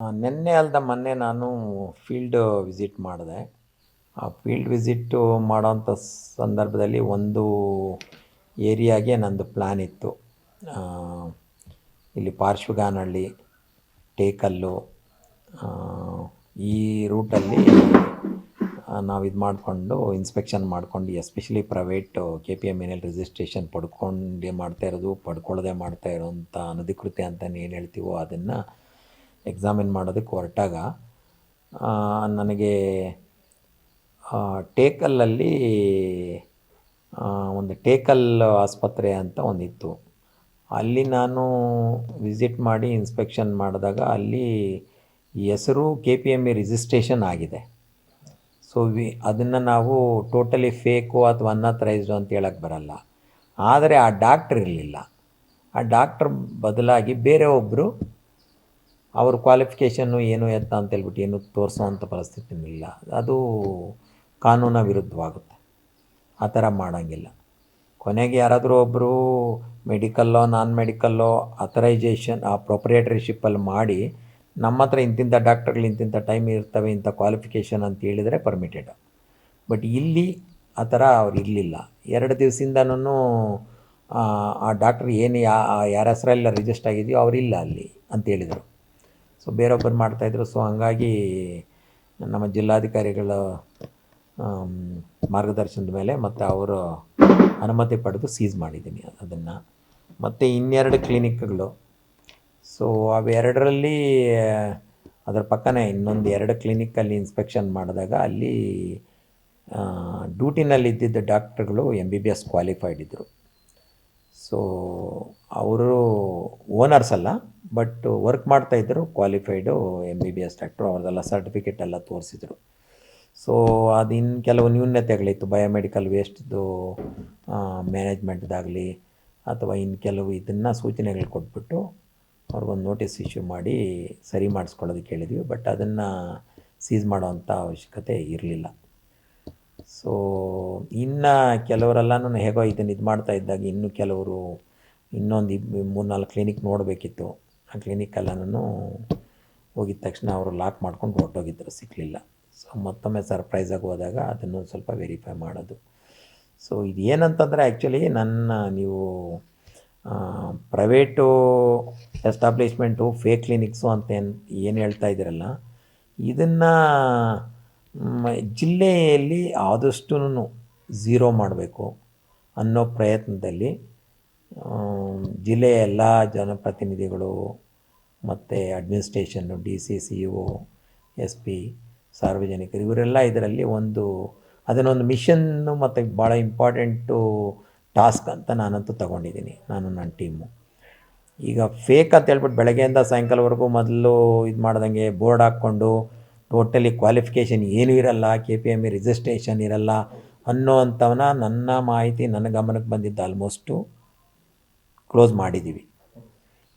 ನಿನ್ನೆ ಅಲ್ಲದ ಮೊನ್ನೆ ನಾನು ಫೀಲ್ಡ್ ವಿಸಿಟ್ ಮಾಡಿದೆ. ಆ ಫೀಲ್ಡ್ ವಿಸಿಟ್ಟು ಮಾಡೋಂಥ ಸಂದರ್ಭದಲ್ಲಿ ಒಂದು ಏರಿಯಾಗೆ ನಂದು ಪ್ಲ್ಯಾನ್ ಇತ್ತು. ಇಲ್ಲಿ ಪಾರ್ಶ್ವಗಾನಹಳ್ಳಿ, ಟೇಕಲ್ಲು ಈ ರೂಟಲ್ಲಿ ನಾವು ಇದು ಮಾಡಿಕೊಂಡು ಇನ್ಸ್ಪೆಕ್ಷನ್ ಮಾಡ್ಕೊಂಡು especially private K P M L registration ಪಡ್ಕೊಂಡೇ ಮಾಡ್ತಾ ಇರೋದು ಪಡ್ಕೊಳ್ಳದೆ ಮಾಡ್ತಾ ಇರೋಂಥ ಅನಧಿಕೃತ ಅಂತ ಏನು ಹೇಳ್ತೀವೋ ಅದನ್ನು ಎಕ್ಸಾಮಿನ್ ಮಾಡೋದಕ್ಕೆ ಹೊರಟಾಗ ನನಗೆ ಟೇಕಲ್ಲಲ್ಲಿ ಒಂದು ಟೇಕಲ್ ಆಸ್ಪತ್ರೆ ಅಂತ ಒಂದಿತ್ತು. ಅಲ್ಲಿ ನಾನು ವಿಸಿಟ್ ಮಾಡಿ ಇನ್ಸ್ಪೆಕ್ಷನ್ ಮಾಡಿದಾಗ ಅಲ್ಲಿ ಹೆಸರು K P M E registration ಆಗಿದೆ. ಸೊ, ವಿ, ಅದನ್ನು ನಾವು ಟೋಟಲಿ ಫೇಕು ಅಥವಾ ಅನ್ಅಥರೈಸ್ಡು ಅಂತ ಹೇಳಕ್ಕೆ ಬರಲ್ಲ. ಆದರೆ ಆ ಡಾಕ್ಟ್ರ್ ಇರಲಿಲ್ಲ. ಆ ಡಾಕ್ಟ್ರ್ ಬದಲಾಗಿ ಬೇರೆ ಒಬ್ಬರು ಅವ್ರ ಕ್ವಾಲಿಫಿಕೇಷನ್ನು ಏನು ಎತ್ತ ಅಂತ ಹೇಳ್ಬಿಟ್ಟು ಏನು ತೋರಿಸೋವಂಥ ಪರಿಸ್ಥಿತಿ ಇಲ್ಲ. ಅದು ಕಾನೂನ ವಿರುದ್ಧವಾಗುತ್ತೆ. ಆ ಥರ ಮಾಡೋಂಗಿಲ್ಲ. ಕೊನೆಗೆ ಯಾರಾದರೂ ಒಬ್ಬರು ಮೆಡಿಕಲ್ಲೋ ನಾನ್ ಮೆಡಿಕಲ್ಲೋ ಅಥರೈಜೇಷನ್ ಆ ಪ್ರೊಪ್ರಿಯೇಟರ್ಶಿಪ್ಪಲ್ಲಿ ಮಾಡಿ ನಮ್ಮ ಹತ್ರ ಇಂತಿಂಥ ಡಾಕ್ಟರ್ಗಳು ಇಂತಿಂಥ ಟೈಮ್ ಇರ್ತವೆ ಇಂಥ ಕ್ವಾಲಿಫಿಕೇಷನ್ ಅಂತ ಹೇಳಿದರೆ ಪರ್ಮಿಟೆಡ್ ಬಟ್ ಇಲ್ಲಿ ಆ ಥರ ಅವ್ರು ಇರಲಿಲ್ಲ. ಎರಡು ದಿವಸದಿಂದನೂ, ಆ ಡಾಕ್ಟ್ರ್ ಏನು ಯಾರ ಹೆಸರೆಲ್ಲ ರಿಜಿಸ್ಟ್ ಆಗಿದೆಯೋ ಅವರಿಲ್ಲ ಅಲ್ಲಿ ಅಂತ ಹೇಳಿದರು. ಸೊ ಬೇರೊಬ್ಬರು ಮಾಡ್ತಾಯಿದ್ರು ಸೊ ಹಂಗಾಗಿ ನಮ್ಮ ಜಿಲ್ಲಾಧಿಕಾರಿಗಳ ಮಾರ್ಗದರ್ಶನದ ಮೇಲೆ ಮತ್ತು ಅವರು ಅನುಮತಿ ಪಡೆದು ಸೀಸ್ ಮಾಡಿದ್ದೀನಿ ಅದನ್ನು. ಮತ್ತು ಇನ್ನೆರಡು ಕ್ಲಿನಿಕ್ಗಳು. ಸೊ ಅವೆರಡರಲ್ಲಿ ಅದರ ಪಕ್ಕನೇ ಇನ್ನೊಂದು ಎರಡು ಕ್ಲಿನಿಕ್ಕಲ್ಲಿ ಇನ್ಸ್ಪೆಕ್ಷನ್ ಮಾಡಿದಾಗ ಅಲ್ಲಿ ಡ್ಯೂಟಿನಲ್ಲಿದ್ದಿದ್ದ ಡಾಕ್ಟ್ರುಗಳು M B B S qualified ಇದ್ದರು ಸೊ ಅವರು ಓನರ್ಸ್ ಅಲ್ಲ ಬಟ್ ವರ್ಕ್ ಮಾಡ್ತಾಯಿದ್ದರು qualified M B B S doctor ಅವ್ರದ್ದೆಲ್ಲ ಸರ್ಟಿಫಿಕೇಟ್ ಎಲ್ಲ ತೋರಿಸಿದ್ರು. ಸೊ ಅದು ಇನ್ನು ಕೆಲವು ನ್ಯೂನ್ಯತೆಗಳಿತ್ತು ಬಯೋಮೆಡಿಕಲ್ ವೇಸ್ಟ್ದು ಮ್ಯಾನೇಜ್ಮೆಂಟ್ದಾಗಲಿ ಅಥವಾ ಇನ್ನು ಕೆಲವು ಇದನ್ನು ಸೂಚನೆಗಳು ಕೊಟ್ಬಿಟ್ಟು ಅವ್ರಿಗೊಂದು ನೋಟಿಸ್ ಇಶ್ಯೂ ಮಾಡಿ ಸರಿ ಮಾಡಿಸ್ಕೊಳ್ಳೋದಕ್ಕೆ ಹೇಳಿದ್ವಿ ಬಟ್ ಅದನ್ನು ಸೀಸ್ ಮಾಡೋವಂಥ ಅವಶ್ಯಕತೆ ಇರಲಿಲ್ಲ. ಸೊ ಇನ್ನು ನಾನು ಹೇಗೋ ಇದನ್ನು ಇದು ಮಾಡ್ತಾ ಇದ್ದಾಗ ಇನ್ನೂ ಕೆಲವರು ಇನ್ನೊಂದು ಮೂರು ಮೂರ್ನಾಲ್ಕು ಕ್ಲಿನಿಕ್ ನೋಡಬೇಕಿತ್ತು. ಆ ಕ್ಲಿನಿಕ್ಕೆಲ್ಲನೂ ಹೋಗಿದ ತಕ್ಷಣ ಅವರು ಲಾಕ್ ಮಾಡ್ಕೊಂಡು ಹೊರಟೋಗಿದ್ದರು ಸಿಕ್ಕಲಿಲ್ಲ ಸೊ ಮತ್ತೊಮ್ಮೆ ಸರ್ಪ್ರೈಸಾಗಿ ಹೋದಾಗ ಅದನ್ನು ಸ್ವಲ್ಪ ವೆರಿಫೈ ಮಾಡೋದು. ಸೊ ಇದು ಏನಂತಂದರೆ ಆ್ಯಕ್ಚುಲಿ ನನ್ನ ನೀವು ಪ್ರೈವೇಟು ಎಸ್ಟಾಬ್ಲಿಷ್ಮೆಂಟು ಫೇಕ್ ಕ್ಲಿನಿಕ್ಸು ಅಂತ ಏನು ಏನು ಹೇಳ್ತಾ ಇದ್ದೀರಲ್ಲ ಇದನ್ನು ಜಿಲ್ಲೆಯಲ್ಲಿ ಆದಷ್ಟು ಝೀರೋ ಮಾಡಬೇಕು ಅನ್ನೋ ಪ್ರಯತ್ನದಲ್ಲಿ ಜಿಲ್ಲೆಯ ಎಲ್ಲ ಜನಪ್ರತಿನಿಧಿಗಳು ಮತ್ತು ಅಡ್ಮಿನಿಸ್ಟ್ರೇಷನ್ನು, D C C O, S P, ಸಾರ್ವಜನಿಕರು, ಇವರೆಲ್ಲ ಇದರಲ್ಲಿ ಒಂದು ಅದನ್ನೊಂದು ಮಿಷನ್ನು ಮತ್ತು ಭಾಳ ಇಂಪಾರ್ಟೆಂಟು ಟಾಸ್ಕ್ ಅಂತ ನಾನಂತೂ ತಗೊಂಡಿದ್ದೀನಿ, ನಾನು ನನ್ನ ಟೀಮು. ಈಗ ಫೇಕ್ ಅಂತ ಹೇಳ್ಬಿಟ್ಟು ಬೆಳಗ್ಗೆಯಿಂದ ಸಾಯಂಕಾಲವರೆಗೂ ಮೊದಲು ಇದು ಮಾಡ್ದಂಗೆ ಬೋರ್ಡ್ ಹಾಕ್ಕೊಂಡು ಟೋಟಲಿ ಕ್ವಾಲಿಫಿಕೇಷನ್ ಏನೂ ಇರಲ್ಲ K P M E registration ಇರಲ್ಲ ಅನ್ನೋ ಅಂಥವನ್ನ ನನ್ನ ಮಾಹಿತಿ, ನನ್ನ ಗಮನಕ್ಕೆ ಬಂದಿದ್ದು ಆಲ್ಮೋಸ್ಟು ಕ್ಲೋಸ್ ಮಾಡಿದ್ದೀವಿ.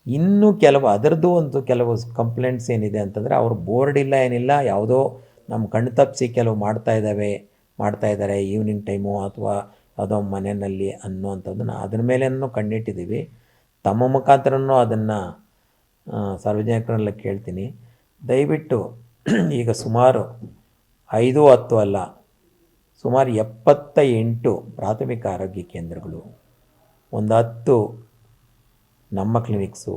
ಇನ್ನೂ ಕೆಲವು, ಅದರದ್ದು ಒಂದು ಕೆಲವು ಕಂಪ್ಲೇಂಟ್ಸ್ ಏನಿದೆ ಅಂತಂದರೆ ಅವ್ರು ಬೋರ್ಡ್ ಇಲ್ಲ, ಏನಿಲ್ಲ, ಯಾವುದೋ ನಮ್ಮ ಕಣ್ಣು ತಪ್ಪಿಸಿ ಕೆಲವು ಮಾಡ್ತಾ ಇದ್ದಾವೆ, ಮಾಡ್ತಾ ಇದ್ದಾರೆ ಈವ್ನಿಂಗ್ ಟೈಮು ಅಥವಾ ಯಾವುದೋ ಮನೆಯಲ್ಲಿ ಅನ್ನೋವಂಥದ್ದನ್ನು ಅದ್ರ ಮೇಲೇನೂ ಕಣ್ಣಿಟ್ಟಿದ್ದೀವಿ. ತಮ್ಮ ಮುಖಾಂತರನೂ ಅದನ್ನು ಸಾರ್ವಜನಿಕರೆಲ್ಲ ಕೇಳ್ತೀನಿ. ದಯವಿಟ್ಟು ಈಗ ಸುಮಾರು ಐದು, ಹತ್ತು ಅಲ್ಲ, ಸುಮಾರು ಎಪ್ಪತ್ತ ಎಂಟು ಪ್ರಾಥಮಿಕ ಆರೋಗ್ಯ ಕೇಂದ್ರಗಳು, ಒಂದು ಹತ್ತು ನಮ್ಮ ಕ್ಲಿನಿಕ್ಸು,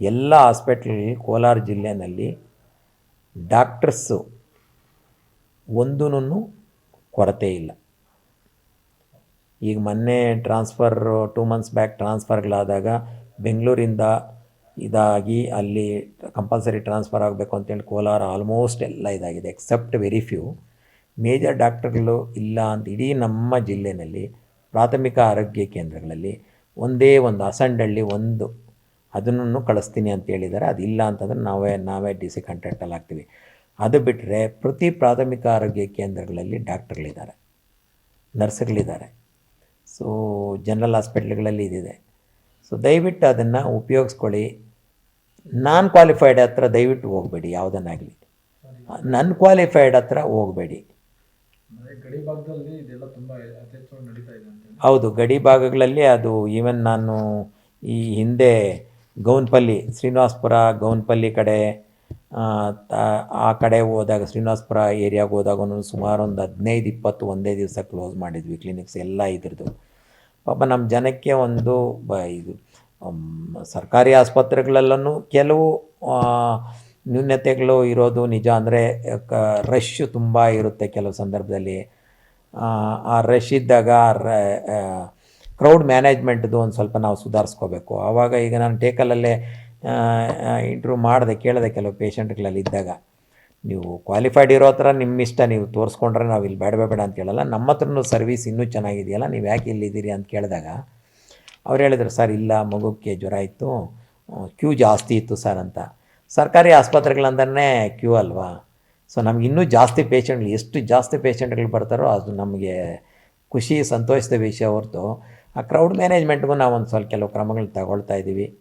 ಎಲ್ಲ ಹಾಸ್ಪಿಟ್ಲಲ್ಲಿ ಕೋಲಾರ ಜಿಲ್ಲೆಯಲ್ಲಿ ಡಾಕ್ಟರ್ಸು ಒಂದೂ ಕೊರತೆ ಇಲ್ಲ. ಈಗ ಮೊನ್ನೆ ಟ್ರಾನ್ಸ್ಫರ್, ಟೂ ಮಂತ್ಸ್ ಬ್ಯಾಕ್ ಟ್ರಾನ್ಸ್ಫರ್ಗಳಾದಾಗ ಬೆಂಗಳೂರಿಂದ ಇದಾಗಿ ಅಲ್ಲಿ ಕಂಪಲ್ಸರಿ ಟ್ರಾನ್ಸ್ಫರ್ ಆಗಬೇಕು ಅಂತೇಳಿ ಕೋಲಾರ ಆಲ್ಮೋಸ್ಟ್ ಎಲ್ಲ ಇದಾಗಿದೆ ಎಕ್ಸೆಪ್ಟ್ ವೆರಿ ಫ್ಯೂ ಮೇಜರ್ ಡಾಕ್ಟರ್ಗಳು ಇಲ್ಲ ಅಂತ ಇಡೀ ನಮ್ಮ ಜಿಲ್ಲೆಯಲ್ಲಿ ಪ್ರಾಥಮಿಕ ಆರೋಗ್ಯ ಕೇಂದ್ರಗಳಲ್ಲಿ ಒಂದೇ ಒಂದು ಅಸಂಡಳ್ಳಿ ಒಂದು ಅದನ್ನು ಕಳಿಸ್ತೀನಿ ಅಂತ ಅದು ಅದಿಲ್ಲ ಅಂತಂದರೆ ನಾವೇ ನಾವೇ ಡಿ ಸಿ ಕಾಂಟ್ರಾಕ್ಟಲ್ಲಿ ಹಾಕ್ತೀವಿ. ಅದು ಬಿಟ್ಟರೆ ಪ್ರತಿ ಪ್ರಾಥಮಿಕ ಆರೋಗ್ಯ ಕೇಂದ್ರಗಳಲ್ಲಿ ಡಾಕ್ಟರ್ಗಳಿದ್ದಾರೆ ನರ್ಸ್ಗಳಿದ್ದಾರೆ. ಸೊ ಜನರಲ್ ಹಾಸ್ಪಿಟ್ಲ್ಗಳಲ್ಲಿ ಇದಿದೆ. ಸೊ ದಯವಿಟ್ಟು ಅದನ್ನು ಉಪಯೋಗಿಸ್ಕೊಳ್ಳಿ. ನಾನ್ ಕ್ವಾಲಿಫೈಡ್ ಹತ್ರ ದಯವಿಟ್ಟು ಹೋಗಬೇಡಿ ಯಾವುದನ್ನಾಗಲಿ. ನನ್ ಕ್ವಾಲಿಫೈಡ್ ಹತ್ರ ಹೋಗಬೇಡಿ. ಹೌದು ಗಡಿ ಭಾಗಗಳಲ್ಲಿ ಅದು ಈವನ್ ನಾನು ಈ ಹಿಂದೆ ಗೌನ್ಪಲ್ಲಿ ಶ್ರೀನಿವಾಸ್ಪುರ ಗೌನ್ಪಲ್ಲಿ ಕಡೆ ಆ, ಕಡೆ ಹೋದಾಗ ಶ್ರೀನಿವಾಸ್ಪುರ ಏರಿಯಾಗೆ ಹೋದಾಗ ಸುಮಾರು ಒಂದು ಹದಿನೈದು ಇಪ್ಪತ್ತು ಒಂದೇ ದಿವಸ ಕ್ಲೋಸ್ ಮಾಡಿದ್ವಿ ಕ್ಲಿನಿಕ್ಸ್ ಎಲ್ಲ ಇದ್ರದ್ದು. ಪಾಪ ನಮ್ಮ ಜನಕ್ಕೆ ಒಂದು ಬ ಇದು ಸರ್ಕಾರಿ ಆಸ್ಪತ್ರೆಗಳಲ್ಲೂ ಕೆಲವು ನ್ಯೂನತೆಗಳು ಇರೋದು ನಿಜ ಅಂದರೆ ರಶ್ ತುಂಬ ಇರುತ್ತೆ ಕೆಲವು ಸಂದರ್ಭದಲ್ಲಿ. ಆ, ರಶ್ ಇದ್ದಾಗ ಕ್ರೌಡ್ ಮ್ಯಾನೇಜ್ಮೆಂಟ್ದು ಒಂದು ಸ್ವಲ್ಪ ನಾವು ಸುಧಾರಿಸ್ಕೋಬೇಕು. ಆವಾಗ ಈಗ ನಾನು ಟೇಕಲಲ್ಲೇ ಇಂಟ್ರ್ಯೂ ಮಾಡಿದೆ ಕೇಳಿದೆ ಕೆಲವು ಪೇಷಂಟ್ಗಳಲ್ಲಿ ಇದ್ದಾಗ. ನೀವು ಕ್ವಾಲಿಫೈಡ್ ಇರೋ ಹತ್ರ ನಿಮ್ಮ ಇಷ್ಟ ನೀವು ತೋರಿಸ್ಕೊಂಡ್ರೆ ನಾವು ಇಲ್ಲಿ ಬೇಡ ಬೇಡ ಅಂತ ಕೇಳಲ್ಲ. ನಮ್ಮ ಹತ್ರನೂ ಸರ್ವಿಸ್ ಇನ್ನೂ ಚೆನ್ನಾಗಿದೆಯಲ್ಲ ನೀವು ಯಾಕೆ ಇಲ್ಲಿದ್ದೀರಿ ಅಂತ ಕೇಳಿದಾಗ ಅವ್ರು ಹೇಳಿದ್ರು, ಸರ್, ಇಲ್ಲ, ಮಗುಕ್ಕೆ ಜ್ವರ ಇತ್ತು ಕ್ಯೂ ಜಾಸ್ತಿ ಇತ್ತು ಸರ್ ಅಂತ. ಸರ್ಕಾರಿ ಆಸ್ಪತ್ರೆಗಳಂದ್ರೆ ಕ್ಯೂ ಅಲ್ವಾ? ಸೊ, ನಮ್ಗೆ ಇನ್ನೂ ಜಾಸ್ತಿ ಪೇಷಂಟ್ಗಳು, ಎಷ್ಟು ಜಾಸ್ತಿ ಪೇಷಂಟ್ಗಳು ಬರ್ತಾರೋ ಅದು ನಮಗೆ ಖುಷಿ, ಸಂತೋಷದ ವಿಷಯ ಹೊರತು ಆ ಕ್ರೌಡ್ ಮ್ಯಾನೇಜ್ಮೆಂಟ್ಗೂ ನಾವು ಒಂದು ಸ್ವಲ್ಪ ಕೆಲವು ಕ್ರಮಗಳು ತಗೊಳ್ತಾ ಇದ್ದೀವಿ.